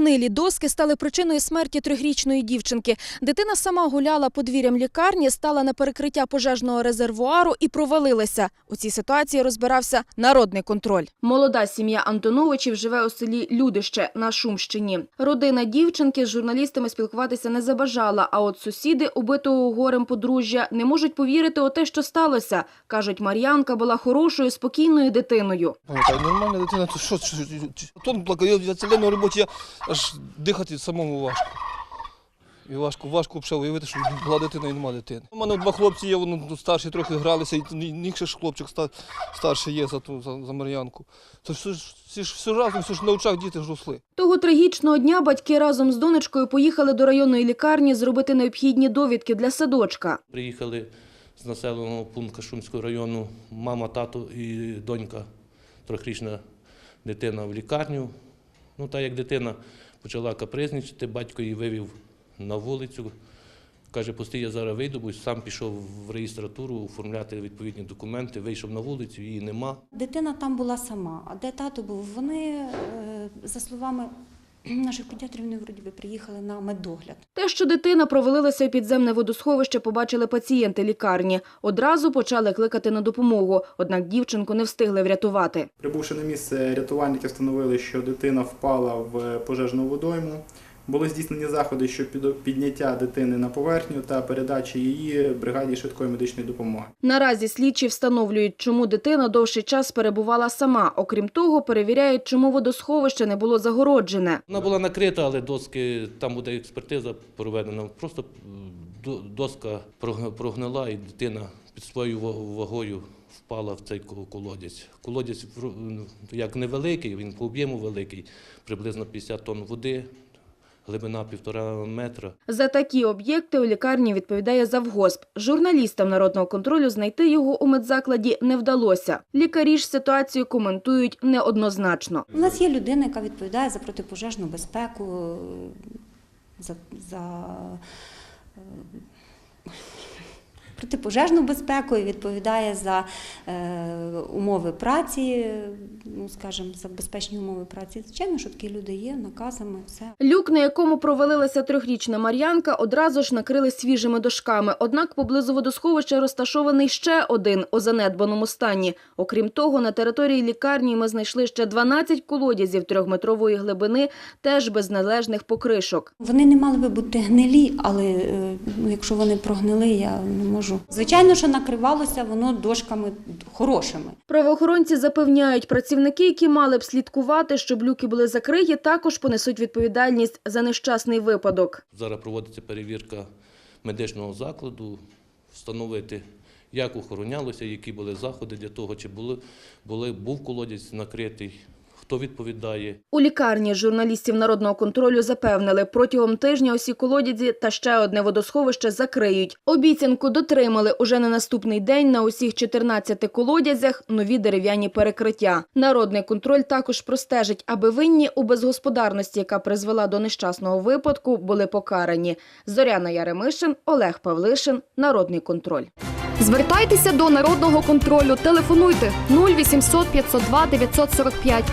Прогнилі доски стали причиною смерті трьохрічної дівчинки. Дитина сама гуляла подвір'ям лікарні, стала на перекриття пожежного резервуару і провалилася. У цій ситуації розбирався народний контроль. Молода сім'я Антоновичів живе у селі Людище на Шумщині. Родина дівчинки з журналістами спілкуватися не забажала. А от сусіди убитого горем подружжя не можуть повірити у те, що сталося. кажуть, Мар'янка була хорошою, спокійною дитиною. Нормальна дитина, то що, що, що, що? На роботі, я аж дихати самому важко. І важко, важко взагалі уявити, що була дитина і нема дитини. У мене два хлопці є, вони ну, старші трохи гралися, і ні ще ж хлопчик старший є за, ту, за, за Мар'янку. Це все, ж- всі ж все разом, все ж на очах діти ж росли. Того трагічного дня батьки разом з донечкою поїхали до районної лікарні зробити необхідні довідки для садочка. Приїхали з населеного пункту Шумського району мама, тато і донька, трьохрічна дитина в лікарню. Ну, та як дитина почала капризничати, батько її вивів на вулицю. Каже, пусти, я зараз вийду, бо сам пішов в реєстратуру оформляти відповідні документи, вийшов на вулицю, її нема. Дитина там була сама. А де тато був? Вони, е, за словами наших педіатрів, вони вроді би приїхали на медогляд. Те, що дитина провалилася у підземне водосховище, побачили пацієнти лікарні. Одразу почали кликати на допомогу, однак дівчинку не встигли врятувати. Прибувши на місце, рятувальники встановили, що дитина впала в пожежну водойму. Були здійснені заходи щодо підняття дитини на поверхню та передачі її бригаді швидкої медичної допомоги. Наразі слідчі встановлюють, чому дитина довший час перебувала сама. Окрім того, перевіряють, чому водосховище не було загороджене. Вона була накрита, але доски, там буде експертиза проведена. Просто доска прог- прогнила і дитина під своєю вагою впала в цей ко- колодязь. Колодязь вру- як невеликий, він по об'єму великий, приблизно 50 тонн води, глибина півтора метра. За такі об'єкти у лікарні відповідає завгосп. Журналістам народного контролю знайти його у медзакладі не вдалося. Лікарі ж ситуацію коментують неоднозначно. У нас є людина, яка відповідає за протипожежну безпеку, за, за е, протипожежну безпеку і відповідає за е, умови праці, ну скажімо, за безпечні умови праці. Звичайно, що такі люди є, наказами, все. Люк, на якому провалилася трьохрічна Мар'янка, одразу ж накрили свіжими дошками. Однак поблизу водосховища розташований ще один у занедбаному стані. Окрім того, на території лікарні ми знайшли ще 12 колодязів трьохметрової глибини, теж без належних покришок. Вони не мали би бути гнилі, але е, ну, якщо вони прогнили, я не можу. Звичайно, що накривалося воно дошками хорошими. Правоохоронці запевняють, працівники, які мали б слідкувати, щоб люки були закриті, також понесуть відповідальність за нещасний випадок. Зараз проводиться перевірка медичного закладу, встановити, як охоронялося, які були заходи для того, чи були, були, був колодязь накритий, хто відповідає. У лікарні журналістів народного контролю запевнили, протягом тижня усі колодязі та ще одне водосховище закриють. Обіцянку дотримали уже на наступний день на усіх 14 колодязях нові дерев'яні перекриття. Народний контроль також простежить, аби винні у безгосподарності, яка призвела до нещасного випадку, були покарані. Зоряна Яремишин, Олег Павлишин, Народний контроль. Звертайтеся до народного контролю. Телефонуйте 0800 502 945